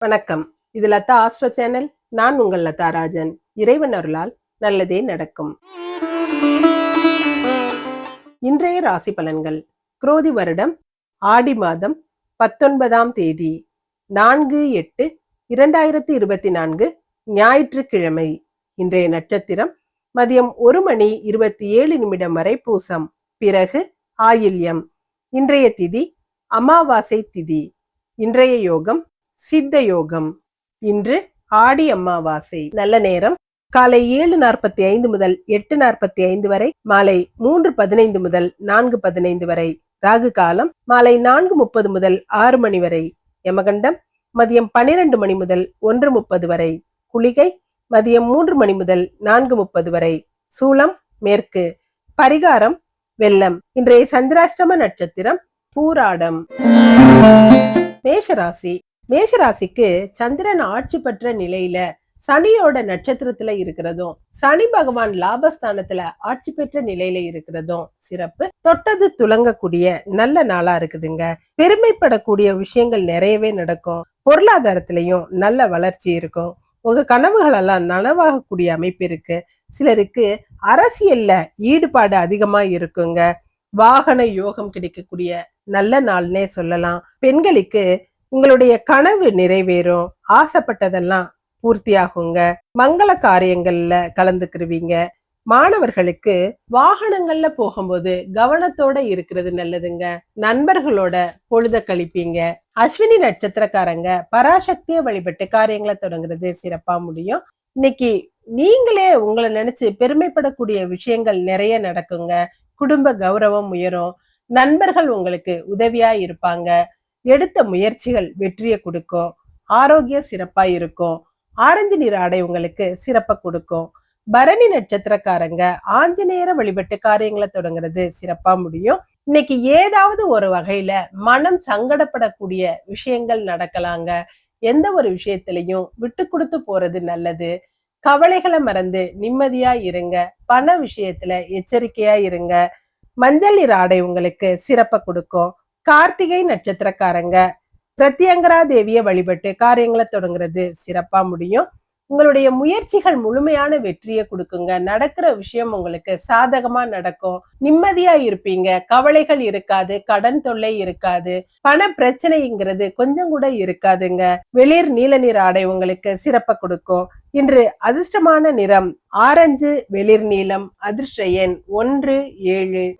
வணக்கம். இது Latha astro channel. நான் உங்கள் லதா ராஜன். இறைவன் அருளால் நல்லதே நடக்கும். இன்றைய ராசி பலன்கள். குரோதி வருடம் ஆடி மாதம் பத்தொன்பதாம் தேதி நான்கு எட்டு இரண்டாயிரத்தி இருபத்தி நான்கு ஞாயிற்றுக்கிழமை. இன்றைய நட்சத்திரம் மதியம் ஒரு மணி இருபத்தி ஏழு நிமிடம் வரை பூசம். பிறகு ஆயில்யம். இன்றைய திதி அமாவாசை திதி. இன்றைய யோகம் சித்த யோகம் இன்று ஆடி அமாவாசை. நல்ல நேரம். காலை ஏழு நாற்பத்தி ஐந்து முதல் எட்டு நாற்பத்தி ஐந்து வரை மாலை மூன்று பதினைந்து முதல் நான்கு பதினைந்து வரை ராகு காலம் மாலை நான்கு முப்பது முதல் ஆறு மணி வரை யமகண்டம் மதியம் பனிரெண்டு மணி முதல் ஒன்று முப்பது வரை குளிகை மதியம் மூன்று மணி முதல் நான்கு முப்பது வரை சூளம் மேற்கு பரிகாரம் வெள்ளம். இன்றைய சந்திராஷ்டம நட்சத்திரம் பூராடம். மேஷராசி. மேஷராசிக்கு சந்திரன் ஆட்சி பெற்ற நிலையில சனியோட நட்சத்திரத்துல இருக்கிறதும் சனி பகவான் லாபஸ்தானத்துல ஆட்சி பெற்ற நிலையில இருக்கிறதும் சிறப்பு. தொட்டது துலங்கக்கூடிய நல்ல நாளா இருக்குதுங்க. பெருமைப்படக்கூடிய விஷயங்கள் நிறையவே நடக்கும். பொருளாதாரத்திலையும் நல்ல வளர்ச்சி இருக்கும். உங்க கனவுகளெல்லாம் நனவாகக்கூடிய அமைப்பு இருக்கு. சிலருக்கு அரசியல்ல ஈடுபாடு அதிகமா இருக்குங்க. வாகன யோகம் கிடைக்கக்கூடிய நல்ல நாள்னே சொல்லலாம். பெண்களுக்கு உங்களுடைய கனவு நிறைவேறும். ஆசைப்பட்டதெல்லாம் பூர்த்தியாகுங்க. மங்கள காரியங்கள்ல கலந்துக்கிருவீங்க. மாணவர்களுக்கு வாகனங்கள்ல போகும்போது கவனத்தோட இருக்கிறது நல்லதுங்க. நண்பர்களோட பொழுத கழிப்பீங்க. அஸ்வினி நட்சத்திரக்காரங்க பராசக்தியை வழிபட்டு காரியங்களை தொடங்குறது சிறப்பா முடியும். இன்னைக்கு நீங்களே உங்களை நினைச்சு பெருமைப்படக்கூடிய விஷயங்கள் நிறைய நடக்குங்க. குடும்ப கௌரவம் உயரும். நண்பர்கள் உங்களுக்கு உதவியா இருப்பாங்க. எடுத்த முயற்சிகள் வெற்றியை கொடுக்கும் ஆரோக்கியம் சிறப்பா இருக்கும் ஆரஞ்சு நிற ஆடை உங்களுக்கு சிறப்பை கொடுக்கும். பரணி நட்சத்திரக்காரங்க ஆஞ்சநேயர வழிபட்டு காரியங்களை தொடங்குறது சிறப்பா முடியும். இன்னைக்கு ஏதாவது ஒரு வகையில மனம் சங்கடப்படக்கூடிய விஷயங்கள் நடக்கலாங்க. எந்த ஒரு விஷயத்திலையும் விட்டு கொடுத்து போறது நல்லது. கவலைகளை மறந்து நிம்மதியா இருங்க. பண விஷயத்துல எச்சரிக்கையா இருங்க. மஞ்சள் நிற ஆடை உங்களுக்கு சிறப்பை கொடுக்கும். கார்த்திகை நட்சத்திரக்காரங்க. பிரத்யங்கரா தேவியை வழிபட்டு காரியங்களை தொடங்குறது சிறப்பா முடியும். உங்களுடைய முயற்சிகள் முழுமையான வெற்றியை கொடுக்குங்க. நடக்கிற விஷயம் உங்களுக்கு சாதகமா நடக்கும். நிம்மதியா இருப்பீங்க. கவலைகள் இருக்காது. கடன் தொல்லை இருக்காது. பண பிரச்சனைங்கிறது கொஞ்சம் கூட இருக்காதுங்க. வெளிர் நீல நிற ஆடை உங்களுக்கு சிறப்பை கொடுக்கும். இன்று அதிர்ஷ்டமான நிறம் ஆரஞ்சு வெளிர் நீளம் அதிர்ஷ்ட எண் ஒன்று ஏழு.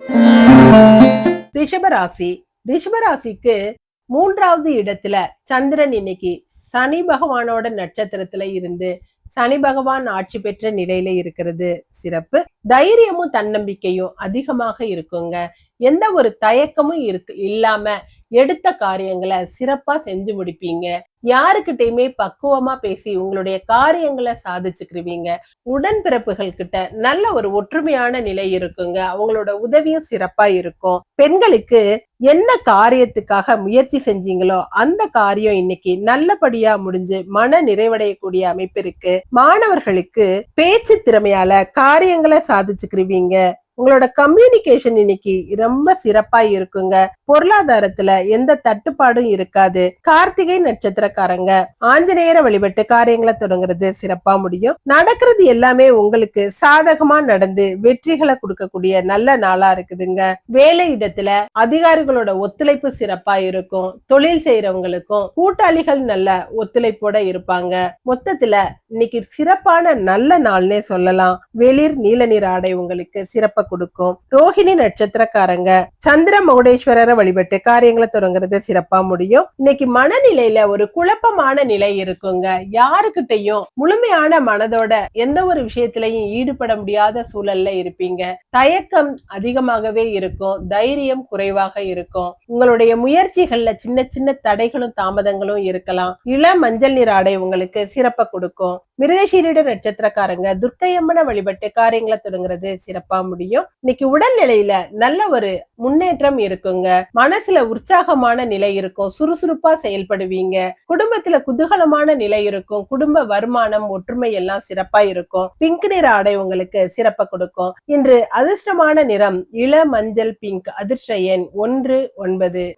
ரிஷபராசி ரிஷபராசிக்கு மூன்றாவது இடத்துல சந்திரன் இன்னைக்கு சனி பகவானோட நட்சத்திரத்துல இருந்து சனி பகவான் ஆட்சி பெற்ற நிலையில இருக்கிறது. சிறப்பு. தைரியமும் தன்னம்பிக்கையும் அதிகமாக இருக்குங்க. எந்த ஒரு தயக்கமும் இருக்கு இல்லாம எடுத்த காரியங்களை சிறப்பா செஞ்சு முடிப்பீங்க. யாருக்கிட்டையுமே பக்குவமா பேசி உங்களுடைய காரியங்களை சாதிச்சுக்கிருவீங்க. உடன்பிறப்புகள் கிட்ட நல்ல ஒரு ஒற்றுமையான நிலை இருக்குங்க. அவங்களோட உதவியும் சிறப்பா இருக்கும். பெண்களுக்கு என்ன காரியத்துக்காக முயற்சி செஞ்சீங்களோ அந்த காரியம் இன்னைக்கு நல்லபடியா முடிஞ்சு மன நிறைவடையக்கூடிய அமைப்பு இருக்கு. மாணவர்களுக்கு பேச்சு திறமையால காரியங்களை சாதிச்சுக்கிருவீங்க. உங்களோட கம்யூனிகேஷன் இன்னைக்கு ரொம்ப சிறப்பா இருக்குங்க. பொருளாதாரத்துல எந்த தட்டுப்பாடும் இருக்காது. கார்த்திகை நட்சத்திரக்காரங்க ஆஞ்சநேயரை வழிபட்டு காரியங்களை தொடங்குறது சிறப்பா முடியும். நடக்கிறது எல்லாமே உங்களுக்கு சாதகமா நடந்து வெற்றிகளை கொடுக்கக்கூடிய நல்ல நாளா இருக்குதுங்க. வேலை இடத்துல அதிகாரிகளோட ஒத்துழைப்பு சிறப்பா இருக்கும். தொழில் செய்யறவங்களுக்கும் கூட்டாளிகள் நல்ல ஒத்துழைப்போட இருப்பாங்க. மொத்தத்துல இன்னைக்கு சிறப்பான நல்ல நாள்னே சொல்லலாம். வெளிர் நீல நீர் ஆடை உங்களுக்கு சிறப்ப கொடுக்கும். ரோஹிணி நட்சத்திரக்காரங்க சந்திர மகுடேஸ்வரரை வழிபட்டு காரியங்களை தொடங்குறது சிறப்பா முடியும். இன்னைக்கு மனநிலையில ஒரு குழப்பமான நிலை இருக்குங்க. யாருக்கிட்டையும் முழுமையான மனதோட எந்த ஒரு விஷயத்திலையும் ஈடுபட முடியாத சூழல்ல இருப்பீங்க. தயக்கம் அதிகமாகவே இருக்கும். தைரியம் குறைவாக இருக்கும். உங்களுடைய முயற்சிகள்ல சின்ன சின்ன தடைகளும் தாமதங்களும் இருக்கலாம். இள மஞ்சள் நீர் ஆடை உங்களுக்கு சிறப்ப கொடுக்கும். மிருகசீரிட நட்சத்திரக்காரங்க துர்க்கையம்மனை வழிபட்டு காரியங்களை தொடங்குறது சிறப்பா முடியும். இன்னைக்கு உடல்நிலையில நல்ல ஒரு முன்னேற்றம் இருக்குங்க. மனசுல உற்சாகமான நிலை இருக்கும். சுறுசுறுப்பா செயல்படுவீங்க. குடும்பத்துல குதூகலமான நிலை இருக்கும். குடும்ப வருமானம் ஒற்றுமை எல்லாம் சிறப்பா இருக்கும். பிங்க் நிற ஆடை உங்களுக்கு சிறப்ப கொடுக்கும். இன்று அதிர்ஷ்டமான நிறம் இள மஞ்சள் பிங்க் அதிர்ஷ்ட எண் ஒன்று ஒன்பது.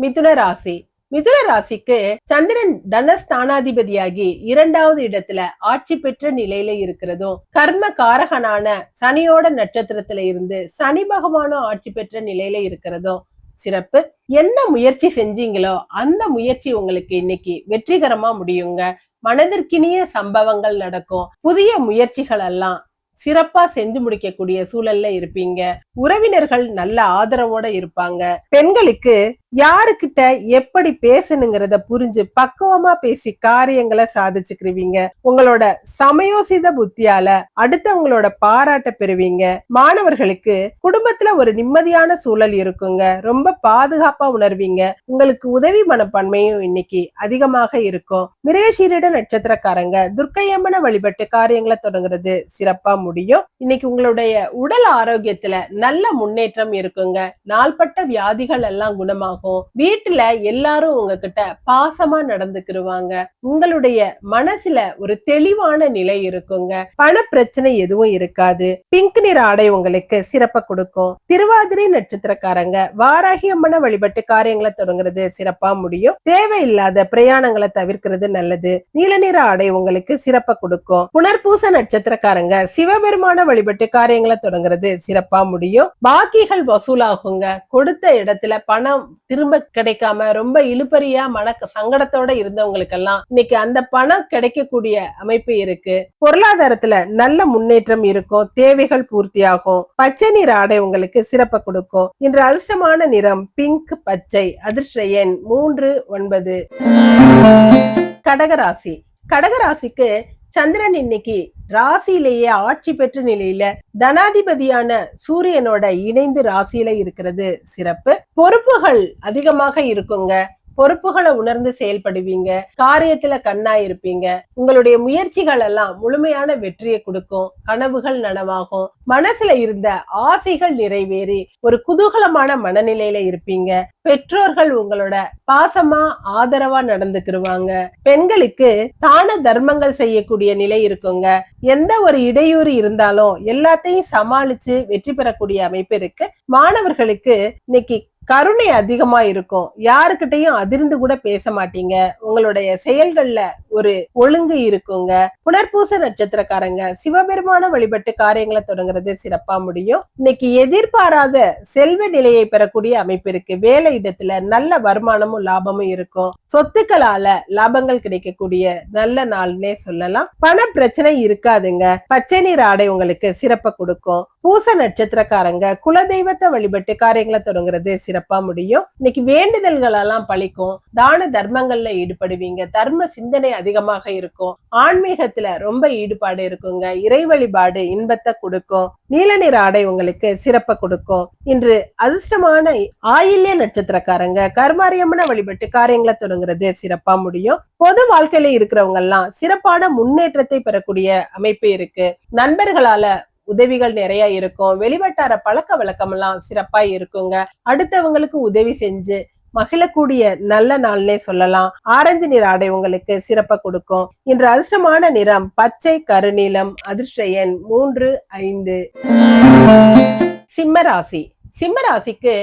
மிதுன ராசி. மிதுன ராசிக்கு சந்திரன் தனஸ்தானாதிபதியாகி இரண்டாவது இடத்துல ஆட்சி பெற்ற நிலையில இருக்கிறதும் கர்ம காரகனான சனியோட நட்சத்திரத்துல இருந்து சனி பகவானும் ஆட்சி பெற்ற நிலையில இருக்கிறதும் சிறப்பு. என்ன முயற்சி செஞ்சீங்களோ அந்த முயற்சி உங்களுக்கு இன்னைக்கு வெற்றிகரமா முடியுங்க. மனதிற்கினிய சம்பவங்கள் நடக்கும். புதிய முயற்சிகள் எல்லாம் சிறப்பா செஞ்சு முடிக்கக்கூடிய சூழல்ல இருப்பீங்க. உறவினர்கள் நல்ல ஆதரவோட இருப்பாங்க. பெண்களுக்கு யாருக்கிட்ட எப்படி பேசணுங்கிறத புரிஞ்சு பக்குவமா பேசி காரியங்களை சாதிச்சுக்கிருவீங்க. உங்களோட சமயோசித புத்தியால அடுத்தவங்களோட பாராட்ட பெறுவீங்க. மாணவர்களுக்கு குடும்பத்துல ஒரு நிம்மதியான சூழல் இருக்குங்க. ரொம்ப பாதுகாப்பா உணர்வீங்க. உங்களுக்கு உதவி மனப்பான்மையும் இன்னைக்கு அதிகமாக இருக்கும். மிருகசீரிட நட்சத்திரக்காரங்க துர்க்கையம்மனை வழிபட்டு காரியங்களை தொடங்குறது சிறப்பா முடியும். இன்னைக்கு உங்களுடைய உடல் ஆரோக்கியத்துல நல்ல முன்னேற்றம் இருக்குங்க. நாள்பட்ட வியாதிகள் எல்லாம் குணமாகும். வீட்டுல எல்லாரும் உங்ககிட்ட பாசமா நடந்துக்கிருவாங்க. உங்களுடைய மனசுல ஒரு தெளிவான நிலை இருக்குங்க. பண பிரச்சனை எதுவும் இருக்காது. பிங்க் நிற ஆடை உங்களுக்கு சிறப்ப கொடுக்கும். திருவாதிரை நட்சத்திரக்காரங்க வாராகி அம்மனை வழிபட்டு காரியங்களை தொடங்குறது சிறப்பா முடியும். தேவையில்லாத பிரயாணங்களை தவிர்க்கிறது நல்லது. நீல நிற ஆடை உங்களுக்கு சிறப்ப கொடுக்கும். புனர்பூச நட்சத்திரக்காரங்க சிவபெருமான வழிபட்டு காரியங்களை தொடங்குறது சிறப்பா முடியும். பாக்கிகள் வசூலாகுங்க. கொடுத்த இடத்துல பணம் திரும்ப கிடைக்காம ரொம்ப இழுபறியா மன சங்கடத்தோட இருந்தவங்களுக்கெல்லாம் இன்னைக்கு அந்த பணம் கிடைக்கக்கூடிய அமைப்பு இருக்கு. பொருளாதாரத்துல நல்ல முன்னேற்றம் இருக்கும் தேவைகள் பூர்த்தியாகும் பச்சை நிற ஆடை உங்களுக்கு சிறப்ப கொடுக்கும். இன்று அதிர்ஷ்டமான நிறம் பிங்க் பச்சை அதிர்ஷ்ட எண் மூன்று ஒன்பது. கடகராசி. கடகராசிக்கு சந்திரன் இன்னைக்கு ராசியிலேயே ஆட்சி பெற்ற நிலையில தனாதிபதியான சூரியனோட இணைந்து ராசியில இருக்கிறது சிறப்பு. பொறுப்புகள் அதிகமாக இருக்குங்க. பொறுப்புகளை உணர்ந்து செயல்படுவீங்க காரியத்துல கண்ணா இருப்பீங்க. உங்களுடைய முயற்சிகள் எல்லாம் முழுமையான வெற்றியை கொடுக்கும் கனவுகள் நனவாகும். மனசுல இருந்த ஆசைகள் நிறைவேறி ஒரு குதூகலமான மனநிலையில இருப்பீங்க. பெற்றோர்கள் உங்களோட பாசமா ஆதரவா நடந்துக்கிருவாங்க. பெண்களுக்கு தான தர்மங்கள் செய்யக்கூடிய நிலை இருக்குங்க. எந்த ஒரு இடையூறு இருந்தாலும் எல்லாத்தையும் சமாளிச்சு வெற்றி பெறக்கூடிய அமைப்பு இருக்கு. மாணவர்களுக்கு இன்னைக்கு கருணை அதிகமா இருக்கும் யாருக்கிட்டையும் அதிர்ந்து கூட பேச மாட்டீங்க. உங்களுடைய செயல்கள்ல ஒரு ஒழுங்கு இருக்குங்க. புனர்பூச நட்சத்திரக்காரங்க சிவபெருமான வழிபட்டு காரியங்களை தொடங்குறது சிறப்பா முடியும். இன்னைக்கு எதிர்பாராத செல்வ நிலையை பெறக்கூடிய அமைப்பு இருக்கு. வேலை இடத்துல நல்ல வருமானமும் லாபமும் இருக்கும். சொத்துக்களால லாபங்கள் கிடைக்கக்கூடிய நல்ல நாள்னே சொல்லலாம். பண பிரச்சனை இருக்காதுங்க. பச்சை நீர் ஆடை உங்களுக்கு சிறப்பை கொடுக்கும். பூச நட்சத்திரக்காரங்க குலதெய்வத்தை வழிபட்டு காரியங்களை தொடங்குறது சிறப்பு முடியும். இன்னைக்கு வேண்டுதல்கள் எல்லாம் பழிக்கும். தான தர்மங்கள்ல ஈடுபடுவீங்க. தர்ம சிந்தனை அதிகமாக இருக்கும். ஆன்மீகத்துல ரொம்ப ஈடுபாடு இருக்குங்க. இறை வழிபாடு இன்பத்தை கொடுக்கும். நீல நிற ஆடை உங்களுக்கு சிறப்பை கொடுக்கும். இன்று அதிர்ஷ்டமான ஆயில்ய நட்சத்திரக்காரங்க கருமாரியம்மனை வழிபட்டு காரியங்களை தொடங்குறது சிறப்பா முடியும். பொது வாழ்க்கையில இருக்கிறவங்க எல்லாம் சிறப்பான முன்னேற்றத்தை பெறக்கூடிய அமைப்பு இருக்கு. நண்பர்களால உதவிகள் நிறைய இருக்கும். வெளிவட்டார பழக்க வழக்கம் எல்லாம் சிறப்பா இருக்குங்க. அடுத்தவங்களுக்கு உதவி செஞ்சு மகிழக்கூடிய நல்ல நாள்னே சொல்லலாம். ஆரஞ்சு நிற ஆடை உங்களுக்கு சிறப்ப கொடுக்கும். இன்று அதிர்ஷ்டமான நிறம் பச்சை கருநீலம் அதிர்ஷ்ட எண் மூன்று ஐந்து. சிம்மராசி சிம்மராசிக்கு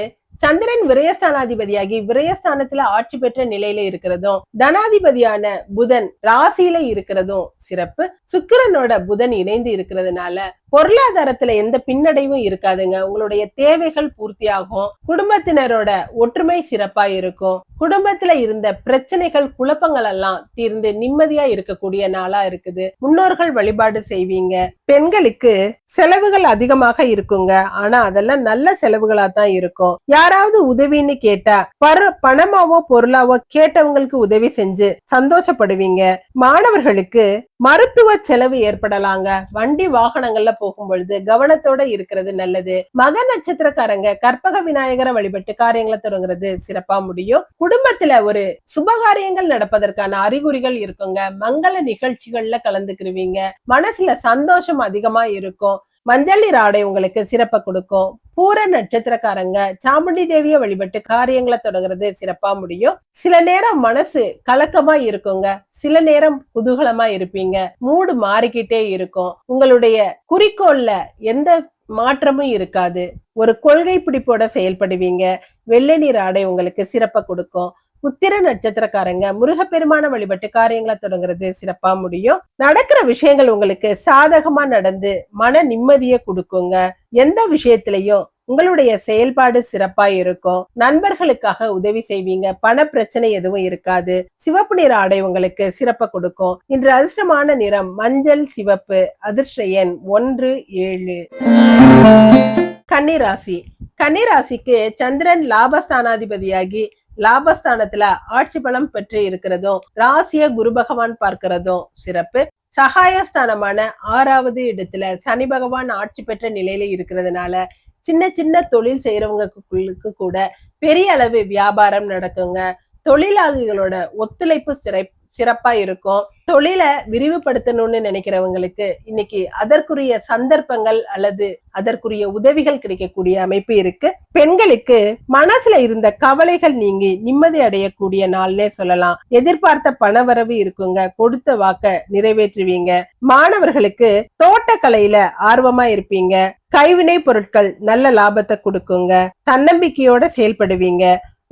சந்திரன் விரயஸ்தானாதிபதியாகி விரயஸ்தானத்துல ஆட்சி பெற்ற நிலையில இருக்கிறதும் தனாதிபதியான புதன் ராசியில இருக்கிறதும் சிறப்பு. சுக்கிரனோட புதன் இணைந்து இருக்கிறதுனால பொருளாதாரத்துல எந்த பின்னடைவும் இருக்காதுங்க. உங்களுடைய தேவைகள் பூர்த்தியாகும். குடும்பத்தினரோட ஒற்றுமை சிறப்பா இருக்கும். குடும்பத்துல இருந்த பிரச்சனைகள் குழப்பங்கள் எல்லாம் தீர்ந்து நிம்மதியா இருக்கக்கூடிய நாளா இருக்குது. முன்னோர்கள் வழிபாடு செய்வீங்க. பெண்களுக்கு செலவுகள் அதிகமாக இருக்குங்க. ஆனா அதெல்லாம் நல்ல செலவுகளா தான் இருக்கும். யாராவது உதவின்னு கேட்டா பர பணமாவோ பொருளாவோ கேட்டவங்களுக்கு உதவி செஞ்சு சந்தோஷப்படுவீங்க. மாணவர்களுக்கு மருத்துவ செலவு ஏற்படலாங்க. வண்டி வாகனங்கள்ல போகும் பொழுது கவனத்தோட இருக்கிறது நல்லது. மக நட்சத்திரக்காரங்க கற்பக விநாயகரை வழிபட்டு காரியங்களை தொடங்குறது சிறப்பா முடியும். குடும்பத்துல ஒரு சுபகாரியங்கள் நடப்பதற்கான அறிகுறிகள் இருக்குங்க. மங்கள நிகழ்ச்சிகள்ல கலந்துக்கிருவீங்க. மனசுல சந்தோஷம் அதிகமா இருக்கும். மஞ்சள் நீர் ஆடை உங்களுக்கு சிறப்பை கொடுக்கும். பூர நட்சத்திரக்காரங்க சாமுண்டி தேவியை வழிபட்டு காரியங்களை தொடங்குறது சிறப்பா முடியும். சில நேரம் மனசு கலக்கமா இருக்குங்க. சில நேரம் குதூகலமா இருப்பீங்க. மூடு மாறிக்கிட்டே இருக்கும். உங்களுடைய குறிக்கோள்ல எந்த மாற்றமும் இருக்காது. ஒரு கொள்கை பிடிப்போட செயல்படுவீங்க. வெள்ளை நீர் ஆடை உங்களுக்கு சிறப்பை கொடுக்கும். உத்திர நட்சத்திரக்காரங்க முருகப்பெருமான வழிபட்டு காரியங்களை தொடங்குறது சிறப்பா முடியும். நடக்கிற விஷயங்கள் உங்களுக்கு சாதகமா நடந்து மன நிம்மதியை கொடுக்குங்க. எந்த விஷயத்திலையும் உங்களுடைய செயல்பாடு சிறப்பா இருக்கும். நண்பர்களுக்காக உதவி செய்வீங்க. பண பிரச்சனை எதுவும் இருக்காது. சிவப்பு நிற ஆடை உங்களுக்கு சிறப்ப கொடுக்கும். இன்று அதிர்ஷ்டமான நிறம் மஞ்சள் சிவப்பு அதிர்ஷ்ட எண் ஒன்று ஏழு. கன்னிராசி. கன்னிராசிக்கு சந்திரன் லாபஸ்தானாதிபதியாகி லாபஸ்தானத்துல ஆட்சி பலம் பெற்று இருக்கிறதும் ராசிய குரு பகவான் பார்க்கிறதும் சிறப்பு. சகாயஸ்தானமான ஆறாவது இடத்துல சனி பகவான் ஆட்சி பெற்ற நிலையில இருக்கிறதுனால சின்ன சின்ன தொழில் செய்யறவங்களுக்கு கூட பெரிய அளவு வியாபாரம் நடக்குங்க. தொழிலாளிகளோட ஒத்துழைப்பு சிறை சிறப்பா இருக்கும். தொழிலை விரிவுபடுத்தணும்னு நினைக்கிறவங்களுக்கு இன்னைக்கு அதற்குரிய சந்தர்ப்பங்கள் அல்லது அதற்குரிய உதவிகள் கிடைக்கக்கூடிய அமைப்பு இருக்கு. பெண்களுக்கு மனசுல இருந்த கவலைகள் நீங்கி நிம்மதி அடையக்கூடிய நாள்னே சொல்லலாம். எதிர்பார்த்த பணவரவு இருக்குங்க. கொடுத்த வாக்க நிறைவேற்றுவீங்க. மாணவர்களுக்கு தோட்டக்கலையில ஆர்வமா இருப்பீங்க. கைவினை பொருட்கள் நல்ல லாபத்தை கொடுக்குங்க. தன்னம்பிக்கையோட செயல்படுவீங்க.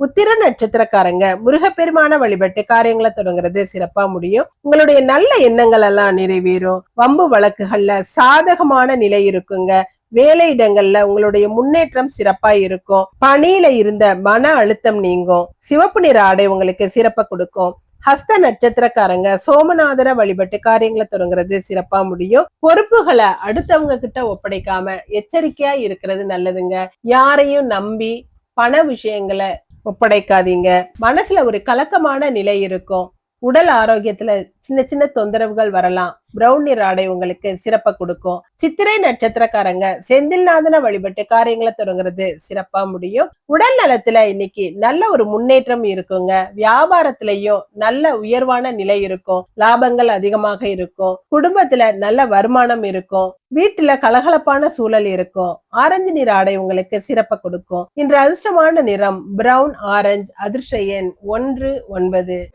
உத்திர நட்சத்திரக்காரங்க முருகப்பெருமான வழிபட்டு காரியங்களை தொடங்குறது சிறப்பா முடியும். உங்களுடைய நல்ல எண்ணங்கள் எல்லாம் நிறைவேறும். வம்பு வழக்குகள்ல சாதகமான நிலை இருக்குங்க. வேலையிடங்கள்ல உங்களுடைய முன்னேற்றம் சிறப்பா இருக்கும். பணியில இருந்த மன அழுத்தம் நீங்கும். சிவப்பு நிற ஆடை உங்களுக்கு சிறப்ப கொடுக்கும். ஹஸ்த நட்சத்திரக்காரங்க சோமநாதர வழிபட்டு காரியங்களை தொடங்குறது சிறப்பா முடியும். பொறுப்புகளை அடுத்தவங்க கிட்ட ஒப்படைக்காம எச்சரிக்கையா இருக்கிறது நல்லதுங்க. யாரையும் நம்பி பண விஷயங்களை ஒப்படைக்காதீங்க. மனசுல ஒரு கலக்கமான நிலை இருக்கும். உடல் ஆரோக்கியத்துல சின்ன சின்ன தொந்தரவுகள் வரலாம். பிரவுன் நிற ஆடை உங்களுக்கு சிறப்பை கொடுக்கும். சித்திரை நட்சத்திரக்காரங்க செந்தில்நாதனை வழிபட்டு காரியங்களை தொடங்குறது சிறப்பா முடியும். உடல் நலத்துல இன்னைக்கு நல்ல ஒரு முன்னேற்றம் இருக்குங்க. வியாபாரத்திலையும் நல்ல உயர்வான நிலை இருக்கும். லாபங்கள் அதிகமாக இருக்கும். குடும்பத்துல நல்ல வருமானம் இருக்கும். வீட்டுல கலகலப்பான சூழல் இருக்கும். ஆரஞ்சு நிற ஆடை உங்களுக்கு சிறப்பை கொடுக்கும். இன்று அதிர்ஷ்டமான நிறம் பிரவுன் ஆரஞ்சு அதிர்ஷ்ட எண் ஒன்று ஒன்பது.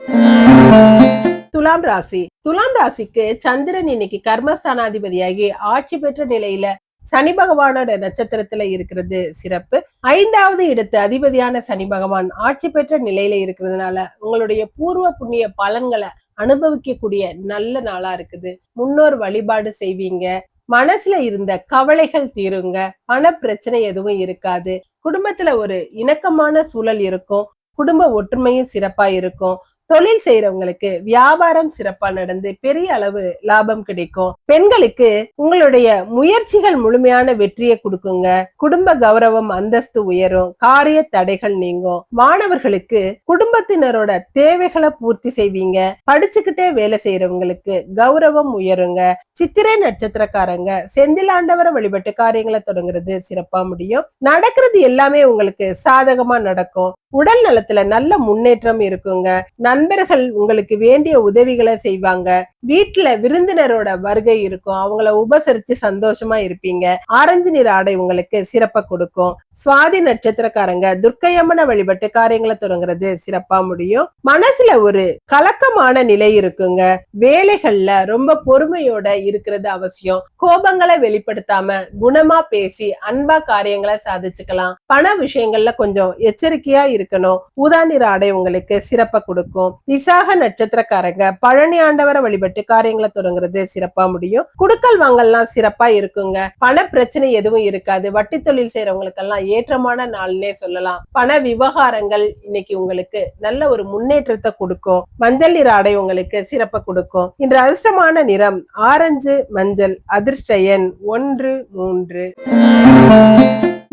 துலாம் ராசி. துலாம் ராசிக்கு சந்திரன் இன்னைக்கு கர்மஸ்தானாதிபதியாகி ஆட்சி பெற்ற நிலையில சனி பகவானோட நட்சத்திரத்துல இருக்கிறது சிறப்பு. ஐந்தாவது இடத்து அதிபதியான சனி பகவான் ஆட்சி பெற்ற நிலையில இருக்கிறதுனால உங்களுடைய பூர்வ புண்ணிய பலன்களை அனுபவிக்கக்கூடிய நல்ல நாளா இருக்குது. முன்னோர் வழிபாடு செய்வீங்க. மனசுல இருந்த கவலைகள் தீருங்க. பண பிரச்சனை எதுவும் இருக்காது. குடும்பத்துல ஒரு இணக்கமான சூழல் இருக்கும். குடும்ப ஒற்றுமையும் சிறப்பா இருக்கும். தொழில் செய்யறவங்களுக்கு வியாபாரம் சிறப்பா நடந்து பெரிய அளவு லாபம் கிடைக்கும். பெண்களுக்கு உங்களுடைய முயற்சிகள் முழுமையான வெற்றியை கொடுக்குங்க. குடும்ப கௌரவம் அந்தஸ்து உயரும். காரிய தடைகள் நீங்கும். மாணவர்களுக்கு குடும்பத்தினரோட தேவைகளை பூர்த்தி செய்வீங்க. படிச்சுக்கிட்டே வேலை செய்யறவங்களுக்கு கௌரவம் உயருங்க. சித்திரை நட்சத்திரக்காரங்க செந்திலாண்டவரை வழிபட்டு காரியங்களை தொடங்குறது சிறப்பா முடியும். நடக்கிறது எல்லாமே உங்களுக்கு சாதகமா நடக்கும். உடல் நலத்துல நல்ல முன்னேற்றம் இருக்குங்க. நண்பர்கள் உங்களுக்கு வேண்டிய உதவிகளை செய்வாங்க. வீட்டுல விருந்தினரோட வருகை இருக்கும். அவங்கள உபசரிச்சு சந்தோஷமா இருப்பீங்க. ஆரஞ்சு நிற ஆடை உங்களுக்கு சிறப்பை கொடுக்கும். சுவாதி நட்சத்திரக்காரங்க துர்க்கையம்மனை வழிபட்டு காரியங்களை தொடங்குறது சிறப்பா முடியும். மனசுல ஒரு கலக்கமான நிலை இருக்குங்க. வேலைகள்ல ரொம்ப பொறுமையோட இருக்கிறது அவசியம். கோபங்களை வெளிப்படுத்தாம குணமா பேசி அன்பா காரியங்களை சாதிச்சுக்கலாம். பண விஷயங்கள்ல கொஞ்சம் எச்சரிக்கையா இருக்கணும். உதா நிற ஆடை உங்களுக்கு சிறப்பை கொடுக்கும். விசாக நட்சத்திரக்காரங்க பழனி ஆண்டவரை வழிபட்டு காரியங்களை தொடங்குறது சிறப்பா முடியும். குடுக்கல் வாங்கல்லாம் சிறப்பா இருக்குங்க. பண பிரச்சனை எதுவும் இருக்காது. வட்டி தொழில் செய்யறவங்களுக்கெல்லாம் ஏற்றமான நாள்னே சொல்லலாம். பண விவகாரங்கள் இன்னைக்கு உங்களுக்கு நல்ல ஒரு முன்னேற்றத்தை கொடுக்கும். மஞ்சள் நிற ஆடை உங்களுக்கு சிறப்ப கொடுக்கும். இன்று அதிர்ஷ்டமான நிறம் ஆரஞ்சு மஞ்சள் அதிர்ஷ்ட எண் ஒன்று மூன்று.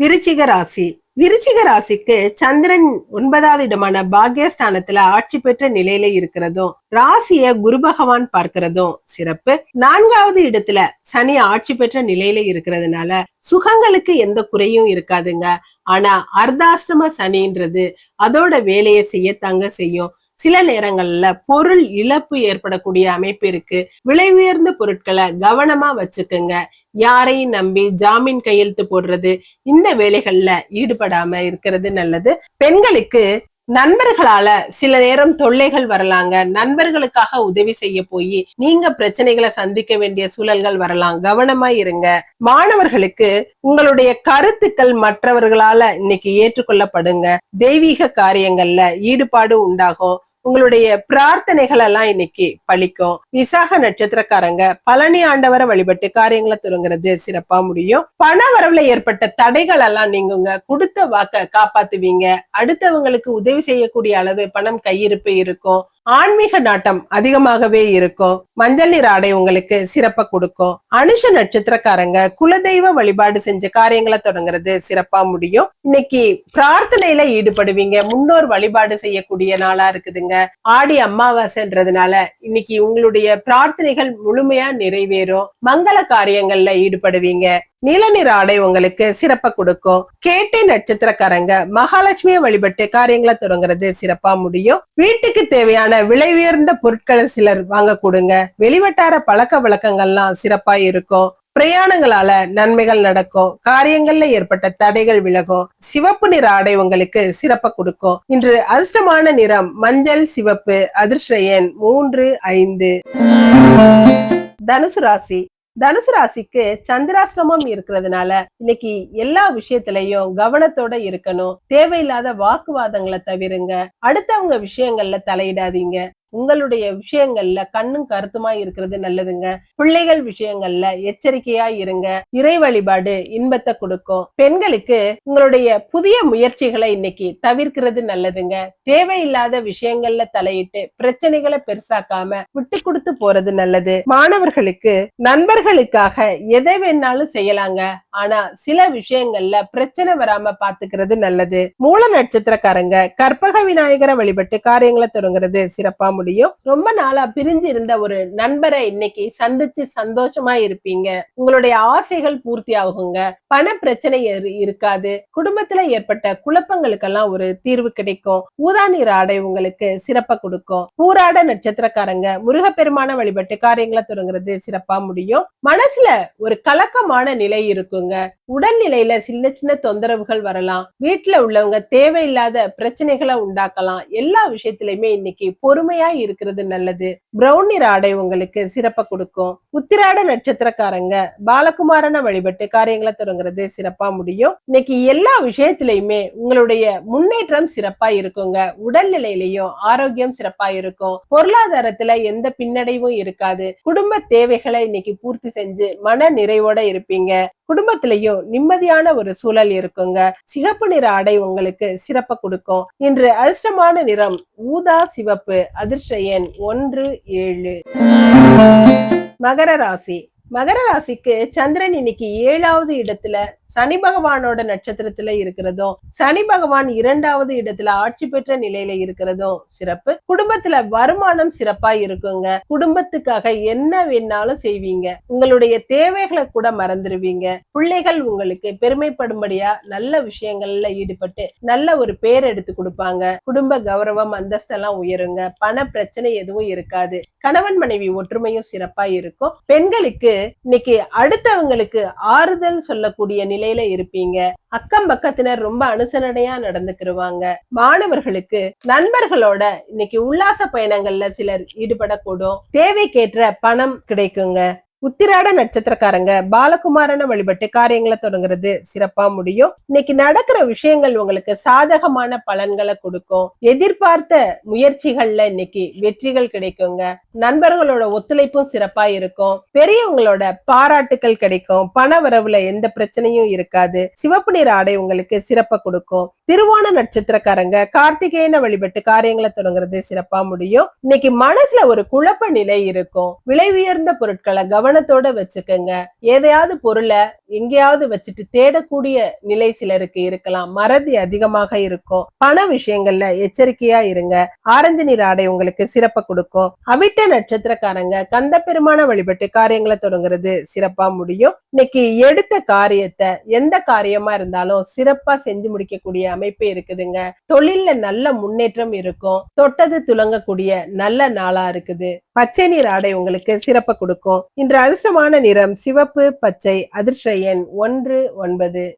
விருச்சிக ராசி. விருச்சிக ராசிக்கு சந்திரன் ஒன்பதாவது இடமான பாக்யஸ்தானத்துல ஆட்சி பெற்ற நிலையில இருக்கிறதும் ராசிய குரு பகவான் பார்க்கிறதும் சிறப்பு. நான்காவது இடத்துல சனி ஆட்சி பெற்ற நிலையில இருக்கிறதுனால சுகங்களுக்கு எந்த குறையும் இருக்காதுங்க. ஆனா அர்த்தாஷ்டம சனின்றது அதோட வேலையை செய்யத்தாங்க செய்யும். சில நேரங்கள்ல பொருள் இழப்பு ஏற்படக்கூடிய அமைப்பு இருக்கு. விலை உயர்ந்த பொருட்களை கவனமா வச்சுக்கோங்க. யாரையும் நம்பி ஜாமீன் கையெழுத்து போடுறது? இந்த வேலைகள்ல ஈடுபடாம இருக்கிறது நல்லது. பெண்களுக்கு நண்பர்களால சில நேரம் தொல்லைகள் வரலாங்க. நண்பர்களுக்காக உதவி செய்ய போய் நீங்க பிரச்சனைகளை சந்திக்க வேண்டிய சூழல்கள் வரலாம். கவனமா இருங்க. மாணவர்களுக்கு உங்களுடைய கருத்துக்கள் மற்றவர்களால இன்னைக்கு ஏற்றுக்கொள்ளப்படுங்க. தெய்வீக காரியங்கள்ல ஈடுபாடு உண்டாகும். உங்களுடைய பிரார்த்தனைகள் எல்லாம் இன்னைக்கு பழிக்கும் விசாக நட்சத்திரக்காரங்க பழனி ஆண்டவரை வழிபட்டு காரியங்களை தொடங்குறது சிறப்பா முடியும். பண வரவுல ஏற்பட்ட தடைகள் எல்லாம் நீங்குங்க கொடுத்த வாக்க காப்பாத்துவீங்க. அடுத்தவங்களுக்கு உதவி செய்யக்கூடிய அளவு பணம் கையிருப்பு இருக்கும். ஆன்மீக நாட்டம் அதிகமாகவே இருக்கும். மஞ்சள் நீர் ஆடை உங்களுக்கு சிறப்பா கொடுக்கும். அனுஷ நட்சத்திரக்காரங்க குலதெய்வ வழிபாடு செஞ்ச காரியங்களை தொடங்குறது சிறப்பா முடியும். இன்னைக்கு பிரார்த்தனையில ஈடுபடுவீங்க. முன்னோர் வழிபாடு செய்யக்கூடிய நாளா இருக்குதுங்க. ஆடி அமாவாசைன்றதுனால இன்னைக்கு உங்களுடைய பிரார்த்தனைகள் முழுமையா நிறைவேறும். மங்கள காரியங்கள்ல ஈடுபடுவீங்க. நிலநிற ஆடை உங்களுக்கு சிறப்ப கொடுக்கும். கேட்டை நட்சத்திரக்காரங்க மகாலட்சுமியை வழிபட்டு காரியங்களை தொடங்குறது சிறப்பா முடியும். வீட்டுக்கு தேவையான விலை உயர்ந்த பொருட்களை சிலர் வாங்க கொடுங்க. வெளிவட்டார பழக்க வழக்கங்கள்லாம் சிறப்பா இருக்கும். பிரயாணங்களால நன்மைகள் நடக்கும். காரியங்கள்ல ஏற்பட்ட தடைகள் விலகும். சிவப்பு நிற ஆடை உங்களுக்கு சிறப்ப கொடுக்கும். இன்று அதிர்ஷ்டமான நிறம் மஞ்சள் சிவப்பு அதிர்ஷ்ட எண் மூன்று ஐந்து. தனுசு ராசி. தனுசு ராசிக்கு சந்திராஷ்டமம் இருக்கிறதுனால இன்னைக்கு எல்லா விஷயத்திலையும் கவனத்தோட இருக்கணும். தேவையில்லாத வாக்குவாதங்களை தவிருங்க. அடுத்தவங்க விஷயங்கள்ல தலையிடாதீங்க. உங்களுடைய விஷயங்கள்ல கண்ணும் கருத்துமா இருக்கிறது நல்லதுங்க. பிள்ளைகள் விஷயங்கள்ல எச்சரிக்கையா இருங்க. இறை வழிபாடு இன்பத்தை கொடுக்கும். பெண்களுக்கு உங்களுடைய புதிய முயற்சிகளை இன்னைக்கு தவிர்க்கிறது நல்லதுங்க. தேவையில்லாத விஷயங்கள்ல தலையிட்டு பிரச்சனைகளை பெருசாக்காம விட்டு கொடுத்து போறது நல்லது. மாணவர்களுக்கு நண்பர்களுக்காக எதை வேணாலும் செய்யலாங்க. ஆனா சில விஷயங்கள்ல பிரச்சனை வராம பாத்துக்கிறது நல்லது. மூல நட்சத்திரக்காரங்க கற்பக விநாயகரை வழிபட்டு காரியங்களை தொடங்குறது சிறப்பா முடியும். ரொம்ப நாளா பிரிஞ்சு இருந்த ஒரு நண்பரை இன்னைக்கு சந்திச்சு சந்தோஷமா இருப்பீங்க. உங்களுடைய ஆசைகள் பூர்த்தி ஆகுங்க. பண பிரச்சனை இரு- இருக்காது. குடும்பத்துல ஏற்பட்ட குழப்பங்களுக்கெல்லாம் ஒரு தீர்வு கிடைக்கும். ஊதா நீர் ஆடை உங்களுக்கு சிறப்பா கொடுக்கும். பூராட நட்சத்திரக்காரங்க முருகப்பெருமான வழிபட்டு காரியங்களை தொடங்குறது சிறப்பா முடியும். மனசுல ஒரு கலக்கமான நிலை இருக்கும். வச்சுக்கோங்க உடல்நிலையில சின்ன சின்ன தொந்தரவுகள் வரலாம். வீட்டுல உள்ளவங்க தேவையில்லாத பிரச்சனைகளை உண்டாக்கலாம். எல்லா விஷயத்திலயுமே இன்னைக்கு பொறுமையா இருக்கிறது நல்லது. பிரௌன் நிற ஆடை உங்களுக்கு சிறப்பை கொடுக்கும். உத்திராட நட்சத்திரக்காரங்க பாலகுமாரனை வழிபட்டு காரியங்களை தொடங்குறது சிறப்பா முடியும். இன்னைக்கு எல்லா விஷயத்திலயுமே உங்களுடைய முன்னேற்றம் சிறப்பா இருக்குங்க. உடல்நிலையிலையும் ஆரோக்கியம் சிறப்பா இருக்கும். பொருளாதாரத்துல எந்த பின்னடைவும் இருக்காது. குடும்ப தேவைகளை இன்னைக்கு பூர்த்தி செஞ்சு மன நிறைவோட இருப்பீங்க. குடும்ப குடும்பத்திலையும் நிம்மதியான ஒரு சூழல் இருக்குங்க. சிகப்பு நிற ஆடை உங்களுக்கு சிறப்ப கொடுக்கும். இன்று அதிர்ஷ்டமான நிறம் ஊதா சிவப்பு அதிர்ஷ்ட எண் ஒன்று ஏழு. மகர ராசி. மகர ராசிக்கு சந்திரன் இன்னைக்கு ஏழாவது இடத்துல சனி பகவானோட நட்சத்திரத்துல இருக்கிறதும் சனி பகவான் இரண்டாவது இடத்துல ஆட்சி பெற்ற நிலையில இருக்கிறதும் சிறப்பு. குடும்பத்துல வருமானம் சிறப்பா இருக்குங்க. குடும்பத்துக்காக என்ன வேணாலும் செய்வீங்க. உங்களுடைய தேவைகளை கூட மறந்துடுவீங்க பிள்ளைகள் உங்களுக்கு பெருமைப்படும்படியா நல்ல விஷயங்கள்ல ஈடுபட்டு நல்ல ஒரு பேர் எடுத்து கொடுப்பாங்க. குடும்ப கௌரவம் அந்தஸ்தெல்லாம் உயருங்க. பண பிரச்சனை எதுவும் இருக்காது. கணவன் மனைவி ஒற்றுமையும் சிறப்பா இருக்கும். பெண்களுக்கு இன்னைக்கு அடுத்தவங்களுக்கு ஆறுதல் சொல்லக்கூடிய நிலையில இருப்பீங்க. அக்கம் பக்கத்தினர் ரொம்ப அனுசரணையா நடந்துக்கிருவாங்க. மாணவர்களுக்கு நண்பர்களோட இன்னைக்கு உல்லாச பயணங்கள்ல சிலர் ஈடுபடக்கூடும். தேவைக்கேற்ற பணம் கிடைக்குங்க. உத்திராட நட்சத்திரக்காரங்க பாலகுமாரனை வழிபட்டு காரியங்களை தொடங்குறது சிறப்பா முடியும். இன்னைக்கு நடக்கிற விஷயங்கள் உங்களுக்கு சாதகமான பலன்களை கொடுக்கும். எதிர்பார்த்த முயற்சிகள்ல இன்னைக்கு வெற்றிகள் கிடைக்குங்க. நண்பர்களோட ஒத்துழைப்பும் சிறப்பா இருக்கும். பெரியவங்களோட பாராட்டுக்கள் கிடைக்கும். பண வரவுல எந்த பிரச்சனையும் இருக்காது. சிவப்பு நிற ஆடை உங்களுக்கு சிறப்பா கொடுக்கும். திருவோண நட்சத்திரக்காரங்க கார்த்திகேயனை வழிபட்டு காரியங்களை தொடங்குறது சிறப்பா முடியும். இன்னைக்கு மனசுல ஒரு குழப்ப நிலை இருக்கும். விலை உயர்ந்த பொருட்களை கவனத்தோட வச்சுக்கோங்க. எதையாவது பொருளை எங்கேயாவது வச்சுட்டு தேடக்கூடிய நிலை சிலருக்கு இருக்கலாம். மறதி அதிகமாக இருக்கும். பண விஷயங்கள்ல எச்சரிக்கையா இருங்க. ஆரஞ்சு நிற ஆடை உங்களுக்கு சிறப்ப கொடுக்கும். அவிட்ட நட்சத்திரக்காரங்க கந்த பெருமான வழிபட்டு காரியங்களை தொடங்குறது சிறப்பா முடியும். இன்னைக்கு எடுத்த காரியத்தை எந்த காரியமா இருந்தாலும் சிறப்பா செஞ்சு முடிக்கக்கூடிய அமைப்பு இருக்குதுங்க. தொழில்ல நல்ல முன்னேற்றம் இருக்கும். தொட்டது துலங்கக்கூடிய நல்ல நாளா இருக்குது. பச்சை நீர் ஆடை உங்களுக்கு சிறப்ப கொடுக்கும். இன்று அதிர்ஷ்டமான நிறம் சிவப்பு பச்சை அதிர்ஷ்ட எண் ஒன்று ஒன்பது.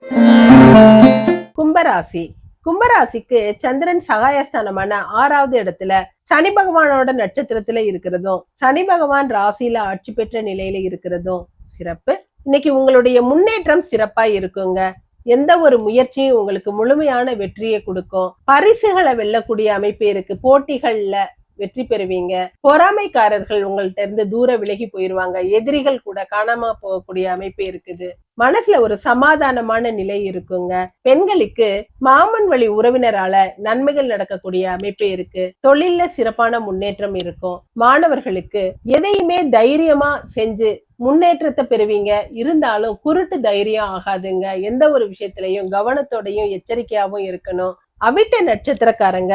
கும்பராசி. கும்பராசிக்கு சந்திரன் சகாயஸ்தானமான ஆறாவது இடத்துல சனி பகவானோட நட்சத்திரத்துல இருக்கிறதும் சனி பகவான் ராசியில ஆட்சி பெற்ற நிலையில இருக்கிறதும் சிறப்பு. இன்னைக்கு உங்களுடைய முன்னேற்றம் சிறப்பா இருக்குங்க. எந்த ஒரு முயற்சியும் உங்களுக்கு முழுமையான வெற்றியை கொடுக்கும். பரிசுகளை வெல்லக்கூடிய அமைப்பு இருக்கு. போட்டிகள்ல வெற்றி பெறுவீங்க. பொறாமைக்காரர்கள் உங்கள்ட்ட இருந்து தூர விலகி போயிருவாங்க. எதிரிகள் கூட காணாம போகக்கூடிய அமைப்பு இருக்குது. மனசுல ஒரு சமாதானமான நிலை இருக்குங்க. பெண்களுக்கு மாமன் வழி உறவினரால நன்மைகள் நடக்கக்கூடிய அமைப்பு இருக்கு. தொழில்ல சிறப்பான முன்னேற்றம் இருக்கும். மாணவர்களுக்கு எதையுமே தைரியமா செஞ்சு முன்னேற்றத்தை பெறுவீங்க. இருந்தாலும் குருட்டு தைரியம் ஆகாதுங்க. எந்த ஒரு விஷயத்திலையும் கவனத்தோடையும் எச்சரிக்கையாவும் இருக்கணும். அவிட்ட நட்சத்திரக்காரங்க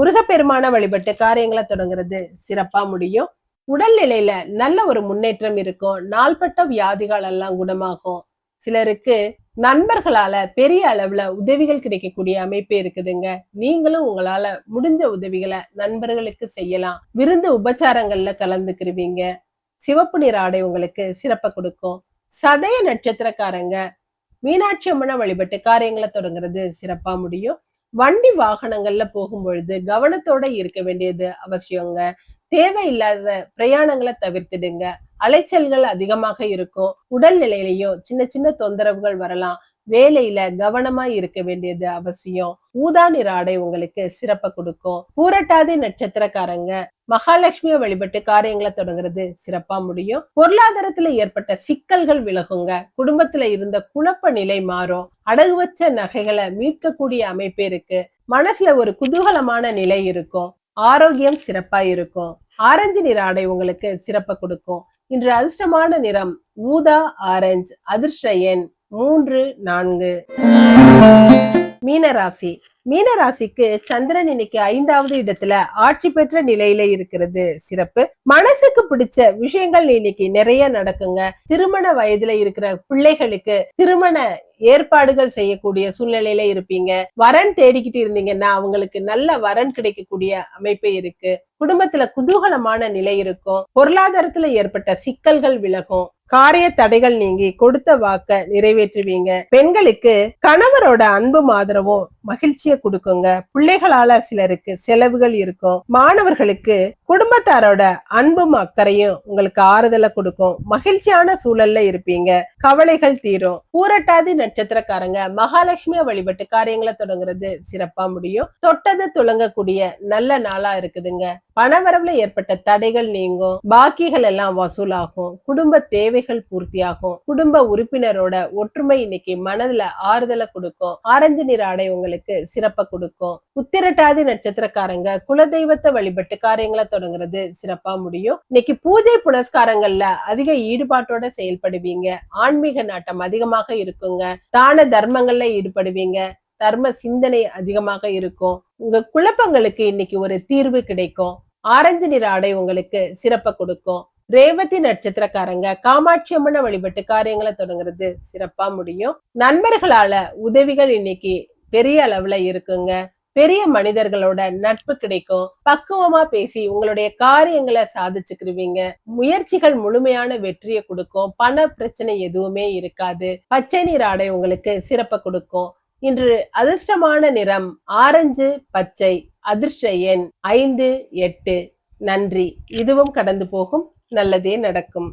முருகப்பெருமான வழிபட்டு காரியங்களை தொடங்குறது சிறப்பா முடியும். உடல்நிலையில நல்ல ஒரு முன்னேற்றம் இருக்கும். நாள்பட்ட வியாதிகள் எல்லாம் குணமாகும். சிலருக்கு நண்பர்களால பெரிய அளவுல உதவிகள் கிடைக்கக்கூடிய அமைப்பு இருக்குதுங்க. நீங்களும் உங்களால முடிஞ்ச உதவிகளை நண்பர்களுக்கு செய்யலாம். விருந்து உபச்சாரங்கள்ல கலந்துக்கிருவீங்க. சிவப்பு நிற ஆடை உங்களுக்கு சிறப்பை கொடுக்கும். சதய நட்சத்திரக்காரங்க மீனாட்சி அம்மனை வழிபட்டு காரியங்களை தொடங்குறது சிறப்பா முடியும். வண்டி வாகனங்கள்ல போகும்பொழுது கவனத்தோட இருக்க வேண்டியது அவசியங்க. தேவையில்லாத பிரயாணங்களை தவிர்த்துடுங்க. அலைச்சல்கள் அதிகமாக இருக்கும். உடல் நிலையிலையும் சின்ன சின்ன தொந்தரவுகள் வரலாம். வேலையில கவனமா இருக்க வேண்டியது அவசியம். ஊதா நிற ஆடை உங்களுக்கு சிறப்ப கொடுக்கும். பூரட்டாதி நட்சத்திரக்காரங்க மகாலட்சுமியை வழிபட்டு காரியங்களை தொடங்குறது சிறப்பா முடியும். பொருளாதாரத்துல ஏற்பட்ட சிக்கல்கள் விலகுங்க. குடும்பத்துல இருந்த குழப்ப நிலை மாறும். அடகு வச்ச நகைகளை மீட்கக்கூடிய அமைப்பு இருக்கு. மனசுல ஒரு குதூகலமான நிலை இருக்கும். ஆரோக்கியம் சிறப்பா இருக்கும். ஆரஞ்சு நிற ஆடை உங்களுக்கு சிறப்ப கொடுக்கும். இன்று அதிர்ஷ்டமான நிறம் ஊதா ஆரஞ்சு அதிர்ஷ்ட எண். மூன்று நான்கு. மீனராசி. மீனராசிக்கு சந்திரன் இன்னைக்கு ஐந்தாவது இடத்துல ஆட்சி பெற்ற நிலையில இருக்கிறது. சிறப்பு. மனசுக்கு பிடிச்ச விஷயங்கள் இன்னைக்கு நிறைய நடக்குங்க. திருமண வயதுல இருக்கிற பிள்ளைகளுக்கு திருமண ஏற்பாடுகள் செய்யக்கூடிய சூழ்நிலையில இருப்பீங்க. வரன் தேடிக்கிட்டு இருந்தீங்கன்னா அவங்களுக்கு நல்ல வரன் கிடைக்கக்கூடிய அமைப்பு இருக்கு. குடும்பத்துல குதூகலமான நிலை இருக்கும். பொருளாதாரத்துல ஏற்பட்ட சிக்கல்கள் விலகும். காரிய தடைகள் நீங்கி கொடுத்த வாக்க நிறைவேற்றுவீங்க. பெண்களுக்கு கணவரோட அன்பும் ஆதரவும் மகிழ்ச்சி கொடுக்குங்க. பிள்ளைகளால சிலருக்கு செலவுகள் இருக்கும். மாணவர்களுக்கு குடும்பத்தாரோட அன்பும் அக்கறையும் உங்களுக்கு ஆறுதலை கொடுக்கும். மகிழ்ச்சியான சூழல்ல இருப்பீங்க. கவலைகள் தீரும். பூரட்டாதி நட்சத்திரக்காரங்க மகாலட்சுமியை வழிபட்டு காரியங்களை தொடங்குறது சிறப்பா முடியும். தொட்டது துளங்கக்கூடிய நல்ல நாளா இருக்குதுங்க. பணவரவுல ஏற்பட்ட தடைகள் நீங்கும். பாக்கிகள் எல்லாம் வசூலாகும். குடும்ப தேவைகள் பூர்த்தியாகும். குடும்ப உறுப்பினரோட ஒற்றுமை இன்னைக்கு மனதுல ஆறுதலை கொடுக்கும். ஆரஞ்சு நிற ஆடை உங்களுக்கு சிறப்பை கொடுக்கும். உத்திரட்டாதி நட்சத்திரக்காரங்க குலதெய்வத்தை வழிபட்டு காரியங்களை தொடங்குறது சிறப்பா முடியும். இன்னைக்கு பூஜை புனஸ்காரங்கள்ல அதிக ஈடுபாட்டோட செயல்படுவீங்க. ஆன்மீக நாட்டம் அதிகமாக இருக்குங்க. தான தர்மங்கள்ல ஈடுபடுவீங்க. தர்ம சிந்தனை அதிகமாக இருக்கும். உங்க குழப்பங்களுக்கு இன்னைக்கு ஒரு தீர்வு கிடைக்கும். ஆரஞ்சு நிற ஆடை உங்களுக்கு சிறப்பை கொடுக்கும். ரேவதி நட்சத்திரக்காரங்க காமாட்சி அம்மனை வழிபட்டு காரியங்களை தொடங்குறது சிறப்பா முடியும். நண்பர்களால உதவிகள் இன்னைக்கு பெரிய அளவுல இருக்குங்க. பெரிய மனிதர்களோட நட்பு கிடைக்கும். பக்குவமா பேசி உங்களுடைய காரியங்களை சாதிச்சுக்கிருவீங்க. முயற்சிகள் முழுமையான வெற்றியை கொடுக்கும். பண பிரச்சனை எதுவுமே இருக்காது. பச்சை நீர் ஆடை உங்களுக்கு சிறப்பை கொடுக்கும். இன்று அதிர்ஷ்டமான நிறம் ஆரஞ்சு பச்சை அதிர்ஷ்ட எண் ஐந்து எட்டு. நன்றி. இதுவும் கடந்து போகும். நல்லதே நடக்கும்.